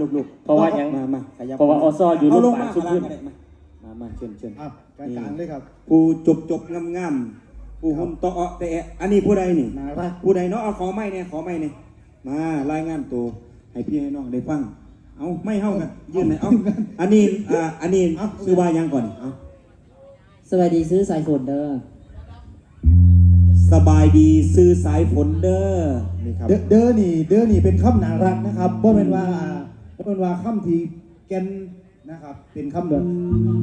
ลูกๆเพราะว่ายังมามาขยับเพราะว่าอสอยู่เอาลโรงงพยาบามาลสุข้างขุล่างมก็ได้มามามาเชิญเชิญอะกลางๆเลยครับ ผู้จบจบงามงามๆผู้หุ่นต่อเอาแต่แอะอันนี้ผู้ใดนี่นารักผู้ใดเนาะเอาขอไม่เนี่ยขอไม่เนี่ยมารายงานตัวให้พี่ให้น้องได้ฟัง เอาไม่เฮากันยื่นไหนเอาอันนี้อ่าอันนี้ชื่อว่ายังก่อนเอาสวัสดีซื้อสายฝนเด้อสบายดีซื้อสายฝนเด้อนี่ครับเด้อเด้อนี่ เด้อนี่เป็นคำนารักนะครับเพราะเป็นว่า เพราะเป็นว่าคำที่แกนนะครับ เป็นคำเดิม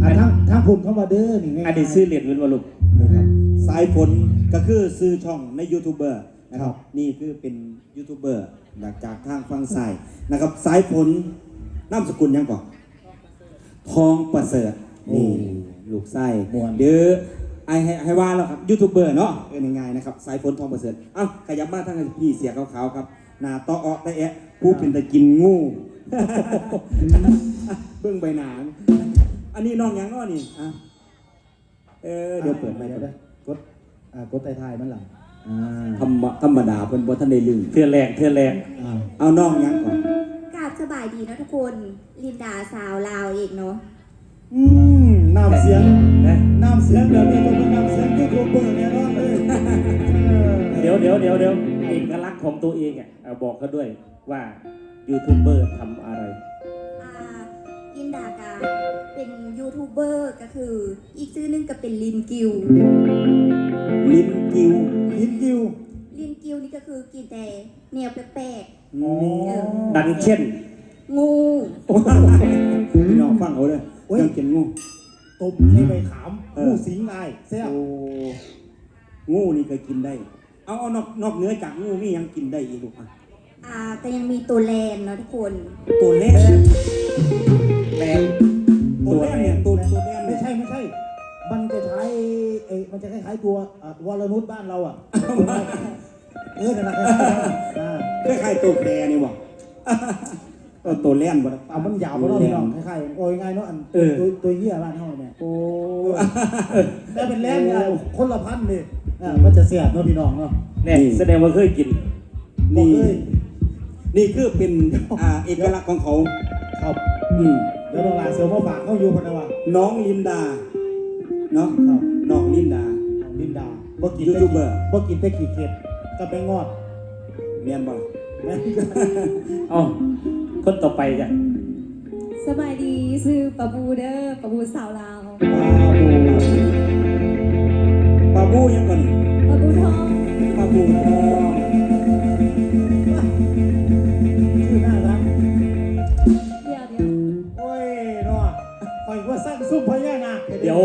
อ่าทั้งทั้งคุณคำว่าเด้อนี่ง่ายๆอันนี้ซื้อเหรียญเงินวะลูกนะครับสายฝนก็คือซื้อช่องในยูทูบเบอร์นะคครัรับบนี่คือเป็นยูทูบเบอร์จากทางฝั่งซ้ายนะครับ สายฝนนามสกุลยังก่อนทองประเสริฐนี่ลูกไส้ม่วนเดี๋ยวไอให้ให้ว่าแล้วครับยูทูบเบอร์เนาะเออง่ายๆนะครับสายฝนทองประเสริฐเอ้าขยับมาทางพี่เสียขาวๆครับหน้าต่อออกได้แอะผู้เป็นตะกินงู เบื้องใบหนางอันนี้น้องหยังเนาะนี่อะเออเดี๋ยวเปิดไปเดี๋ยวเดี๋ยวนะกดอ่ากดไทายๆมันหลังอ่าธรรมธรรมดาเพิ่นบ่ทันได้ลืมเทือแรงเทือแรงอ่าเอาน้องหยังก่อนกราบสบายดีเนอะทุกคน ลินดาสาวลาวเองเนาะอืมน้ำเสียงนะน้ำเสียงแบบนี้ต้องเป็นน้ำเสียงยูทูบเบอร์แน่นอนเลยเดี๋ยวเดี๋ยวเดี๋ยวเดี๋ยวเอกลักษณ์ของตัวเองอะเอาบอกเขาด้วยว่า ยูทูบเบอร์ทำอะไร อ่าลินดากาเป็นยูทูบเบอร์ก็คือ อีกชื่อหนึงก็เป็นลินกิว ลิ้นกิ้วลิ้นกิ้วลินกิวนี่ก็คือกินแต่แนวแปลกอ๋อดังเช่นๆ งู พี่น้องฟังเอาเลยยังกินงูตบให้ไปขามเออ ผู้สิงนายแซ่บโอ้งูนี่ก็กินได้ เอาเอานอกนอกเหนือจากงูมีหยังกินได้อีกลูกอะ อ่าก็ยังมีตัวแลนเนาะทุกคนตัวเล็กแรงตัวแรกเนี่ยตัวตัวแรกไม่เนี่ยใช่ไม่ใช่ มันจะใช้เอยมันจะคล้ายๆตัวอะวรนุชบ้านเราอะ เออนั่นแหละคล้ายๆอ่าคล้ายๆตัวแพรนี่บ่เออตัวแล่นบ่ล่ะเอามันยาวกว่าเราพี่น้องคล้ายๆโอ้ยง่ายเนาะอันตัวตัวเหี้ยบ้านเฮาเนี่ยโอ้แต่เป็นแร่เนี่ยคนละพันเลยอ่ามันจะเสียบเนาะพี่น้องเนาะ เนี่ยแสดงว่าเคยกิน นี่บอกเลย นี่คือเป็นอ่าเอกลักษณ์ของเขาครับอืมแล้วน้องหลานเสือมาฝากเข้าอยู่พันธุ์ว่าน้องลินดาเนาะครับน้องลินดาน้องลินดาบ่กินยูทูบเบอร์บ่กินแต่ขี้เข็ดกับไปงอดเมียนบ่ล่ะแม่นเอ้าคนต่อไปจ้ะสบายดีซื้อปะบูเด้อปะบูสาวลาวปลาบูยังก่อนนี่ปะบูทองปลาบูทอง อยว่าสร้างซุ้มพญานาคเดี๋ยว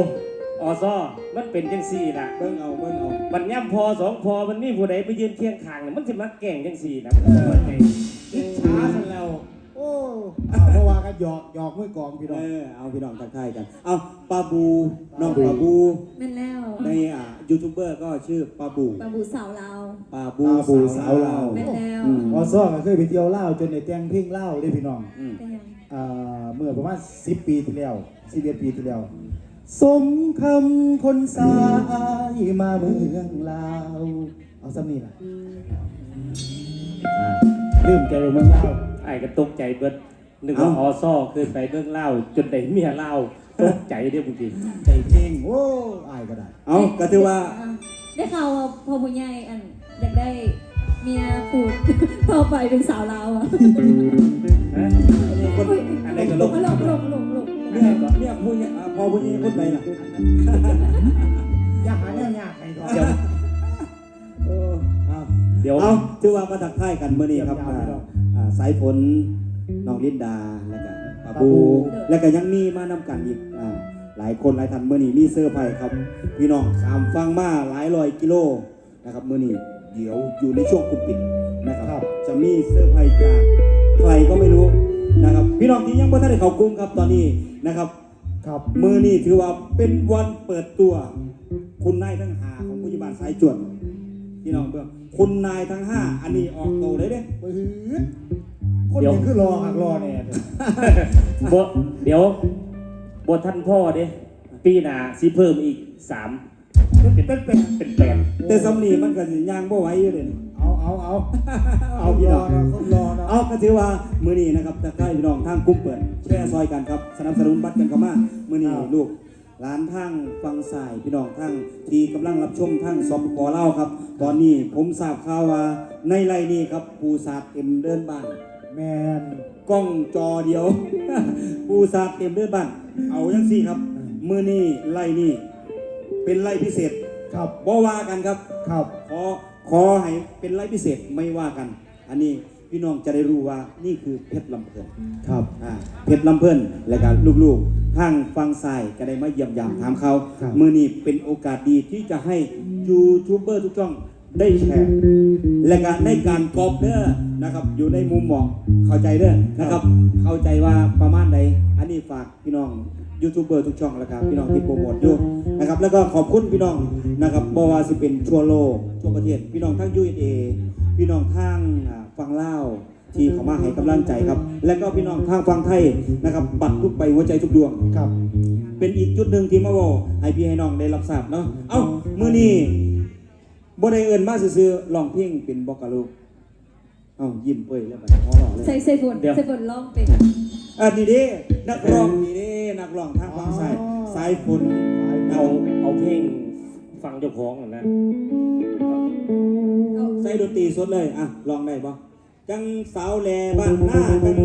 ออซอมันเป็นจังสี่ล่ะเบิ่งเอาเบิ่งเอามันย่ำพอสองพอมันนี่ผู้ใดไปยืนเคียงข้างน่ะมันสิมาแก่งจังสี่นะอิจฉาสันแล้วโอ้เอาเพราะว่ากันหยอกหยอกมือกองพี่น้เอองอเอาพี่น้องทักทายกัน เอาปลาบูน้องปลาบูแม่นแล้วในอ่ายูทูบเบอร์ก็ชื่อปลาบูปะบูสาวลาวปลาบูสาวลาวแม่นแล้วอืมออซ้อก็เคยไปเที่ยวเล่าวจนในแต่งเพลงเล่าวได้พี่น้องอืมเป็นยังอ่าเมื่อประมาณ10 ปีที่แล้ว11ปีที่แล้ว สมคำคนสายมาเมืองลาว เอาซ้ำนี่ล่ะอ่าลืมใจไปเมืองลาวไอ้ก็ตกใจเบิด นึกว่าออซอเคยไปเรื่องเล่าวจนได้เมียเล่าวตกใจเด้อบางทีใจจริงโอ้อายก็ได้ เอาก็ถือว่าอะได้ข่าวว่าพอผู้ใหญ่อันอยากได้เมียผูดพอไปเป็นสาวลาวอะฮะคนอุ๊ยอันนี้ก็ลลงงลงลงลงลงเนี่ยเนี่ยผู้เนี่ยอ่าพอผู้นี้คนใดล่ะอยากหาแนวยากให้ก่อนเดี๋ยวเออเอาเดี๋ยวเอาถือว่ามาทักทายกันเมื่อนี้ครับยาวๆอ่าพี่น้องอ่าสายฝน น้องลินดาแล้วก็ปลาบู แล้วก็ยังมีมานำกันอีกอ่าหลายคนหลายท่านเมื่อนี้มีเสื้อร์ไผ่ครับ พี่น้องขามฟังมาหลายร้อยกิโลนะครับเมื่อนี้เดี๋ยวอยู่ในช่วงกลุ่มปิดนะครับ จะมีเสื้อร์ไผ่จากใครก็ไม่รู้นะครับ พี่น้องที่ยังไม่ทันได้เข้ากลุ่มครับตอนนี้นะครับครับมือนี้ถือว่าเป็นวันเปิดตัว คุณนายทั้งห้าของผู้ยิบาลสายจวดพี่น้องเบื้องคุณนายทั้งห้าอันนี้ออกโตเลยเด้ปืด คนยังคือรอหักรอเนี่ยบเดี๋ยวบทท่านพ่อเด้ปีหน้าสิเพิ่มอีกสามเป็นเป็นเป็นเป็นแปดแต่สำนีมันก็สิย่างบ่ไหวอยู่เลยนี่เอาเอาเอาเอาพี่น้อง นะคนรอนะ เอาก็ถือว่ามือนี้นะครับจะใกล้พี่น้องทางกลุ่มเปิดแช่ซอยกันครับสนับสนุนบัตรกันเข้ามามือนี้ลูกร้านทางฟังสายพี่น้องทางที่กำลังรับชมทางสปปเล่าวครับ ตอนนี้ผมทราบข่าวว่าในไรนี้ครับปูสาดเต็มเดินบ้าน แมนกล้องจอเดียว ปูสาดเต็มเดินบ้านเอายังสี่ครับ มือนี้ไรนี้เป็นไรพิเศษครับบ่ว่ากันครับ ครับ ขอขอให้เป็นไรพิเศษไม่ว่ากัน อันนี้พี่น้องจะได้รู้ว่านี่คือเพชรลำเพลินครับอ่าเพชรลำเพลินและการลูกๆทางฟังทรายก็ได้มาเยี่ยมยามถามเขา ครับ มือนี้เป็นโอกาสดีที่จะให้ยูทูบเบอร์ทุกช่อง ได้แชร์และการในการกอบเด้อนะครับ อยู่ในมุมมองเข้าใจเด้อนะครับ เข้าใจว่าประมาณใดอันนี้ฝากพี่น้องยูทูบเบอร์ทุกช่องแล้วครับพี่น้องที่โปรโมทอยู่นะครับ แล้วก็ขอบคุณพี่น้องนะครับบว่าสิเป็นทั่วโลกทั่วประเทศ พี่น้องทั้ง USA พี่น้องทางอ่าฝั่งลาวที่เขามาให้กำลังใจครับ และก็พี่น้องทางฝั่งไทยนะครับ บัตรทุกใบหัวใจทุกดวงครับ เป็นอีกจุดหนึ่งที่มาบอกให้พี่ให้น้องได้รับทราบเนาะเอ้ามื้อนี้ บ่ได้เอิ้นมาซื่อๆร้องเพลงเป็นบอกกะลูกเอ้ายิ้มเปื่อยแล้วบัดนี้พอหล่อเลยใส่ใส่ฝนเดี๋ยวใส่ฝนร้องเป็น อะนี่เด้นักร้องนี่เด้นักร้องทางฝั่งซ้ายสายฝนเอาเอาเพลงฟังเจ้าของก่อนนะ ใส่ดนตรีสดเลยอะลองได้บ่จังสาวแลบ้านหน้าจัง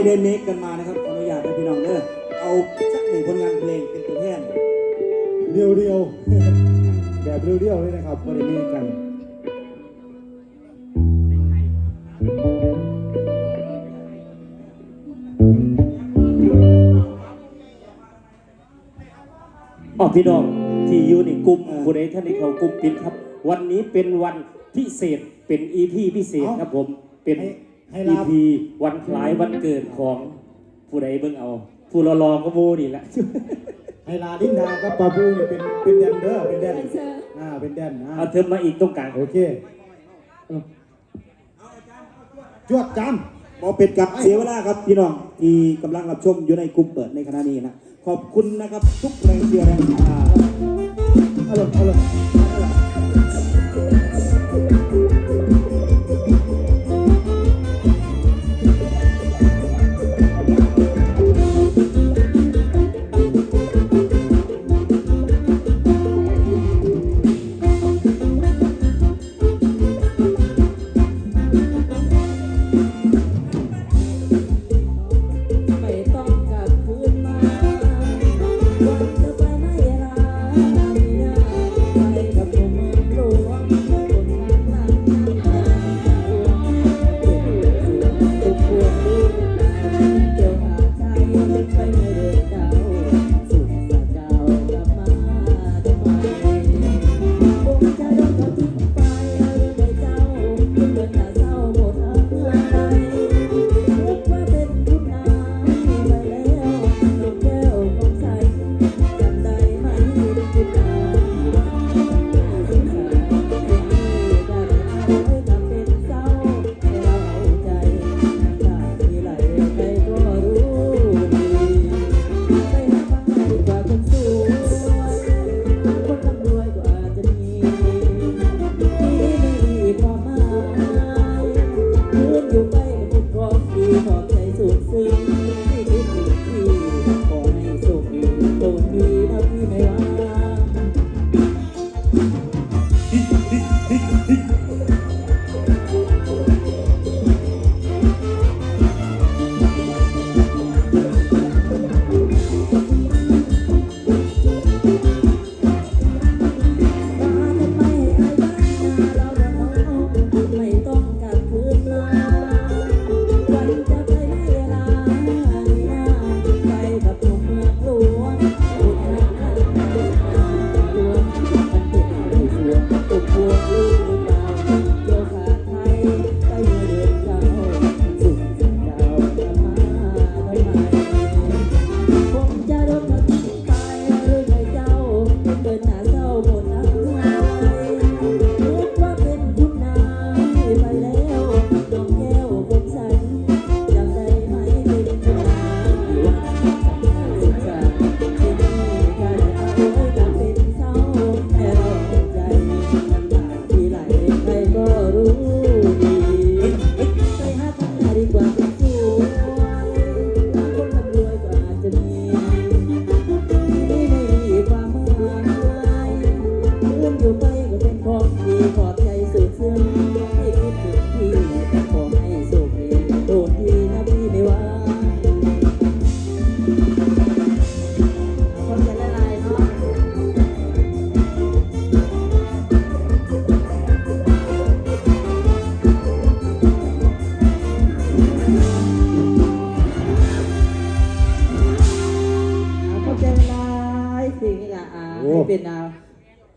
ไม่ได้เมคกันมานะครับขออนุญาตให้พี่น้องเด้อเอาสักหนึ่งผลงานเพลงเป็นตัวแทนเรียวเรียวๆ แบบเรียวเรียวๆเลยนะครับบริเวณกันอ๋อพี่น้องที่อยู่ในกลุ่มเออผู้ใดท่านที่เขากลุ่มปิดครับ วันนี้เป็นวันพิเศษเป็นอีพีพิเศษเอ้าครับผมเป็นให้ ให้อีรับพีวันคล้ายวันเกิดของผู้ใดเบิ่งเอา ผู้รอรอๆก็โมนี่แหละ ไฮลาลินดากับปาบูนี่เป็นเป็นแดนเดอร์เป็นแดนแดนเซอร์ อ่าเป็นแดนอ่าเอาเธอมาอีกตรงกลางโอเคจวดจานบอเป็นกับเสียเวลาครับพี่น้องที่กำลังรับชมอยู่ในกลุ่มเปิดในขณะนี้นะขอบคุณนะครับทุกแรงเชียร์แรงอ่าเอาเลยเอาเลย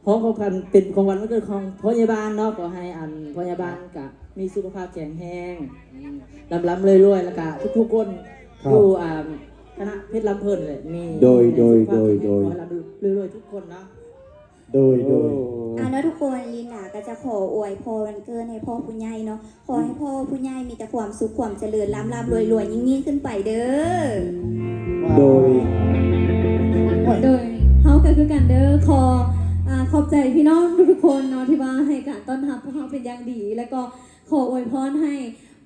ของของกันเป็นของวันวันเกิดของพยาบาลเนาะก็ให้อันพยาบาลกับมีสุขภาพแข็งแรงอืมลำลำรวยๆแล้วก็ทุกๆคนครับอยู่อ่าคณะเพชรลำเพลินเลยมีโดยโดยสุขภาพโดยแข็งแรงโดย ขอให้ลำรวยๆทุกคนเนาะ โดยโดย อ่าเนาะทุกคนลินดาก็จะขออวยพรวันเกิดให้พ่อผู้ใหญ่เนาะขอให้พ่อผู้ใหญ่มีแต่ความสุขความเจริญร่ำร่ำรวยรวยยิ่งยิ่งขึ้นไปเด้อโดย โดยเฮาก็คือกันเด้อขอ อ่าขอบใจพี่น้องทุกคนเนาะที่ว่าให้การต้อนรับพวกเราเป็นอย่างดี แล้วก็ขออวยพรให้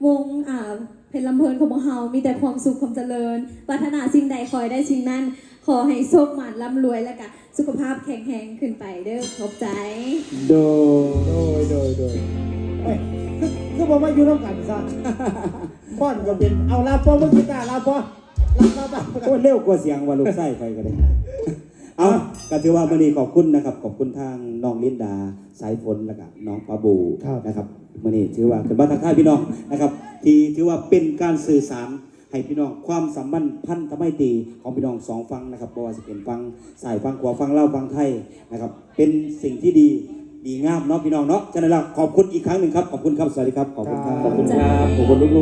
วงอ่าเพชรลำเพลินของพวกเรามีแต่ความสุขความเจริญปรารถนาสิ่งใดขอให้ได้สิ่งนั้น ขอให้โชคหมันร่ำรวยแล้วก็สุขภาพแข็งแรงขึ้นไปเด้อขอบใจ โดยโดยโดยโดยเอ้ยคือคือบอกว่าอยู่น้ำกันซะป้อนก็เป็นเอาลาปอเมื่อกี้ตาลาปอลาปอลาปอโอ้เร็วกว่าเสียงว่าลูกไส้ไปก็ได้ เอาก็ถือว่ามื่อนี้ขอบคุณนะครับ ขอบคุณทางน้องลินดา สายฝนแล้วก็น้องปาบูนะครับมื่อนี้ถือว่าเป็นมาทักทายพี่น้องนะครับ ที่ถือว่าเป็นการสื่อสารให้พี่น้องความสัมพันธ์พันธไมตรีของพี่น้องสองฟังนะครับเพราะว่าจะเป็นฟังสายฟังขวาฟังเล่าวฟังไทยนะครับ เป็นสิ่งที่ดีดีงามเนาะพี่น้องเนาะฉะนั้นแล้วขอบคุณอีกครั้งหนึ่งครับ ขอบคุณครับ สวัสดีครับ ขอบคุณครับ ขอบคุณครับ ขอบคุณลูกๆ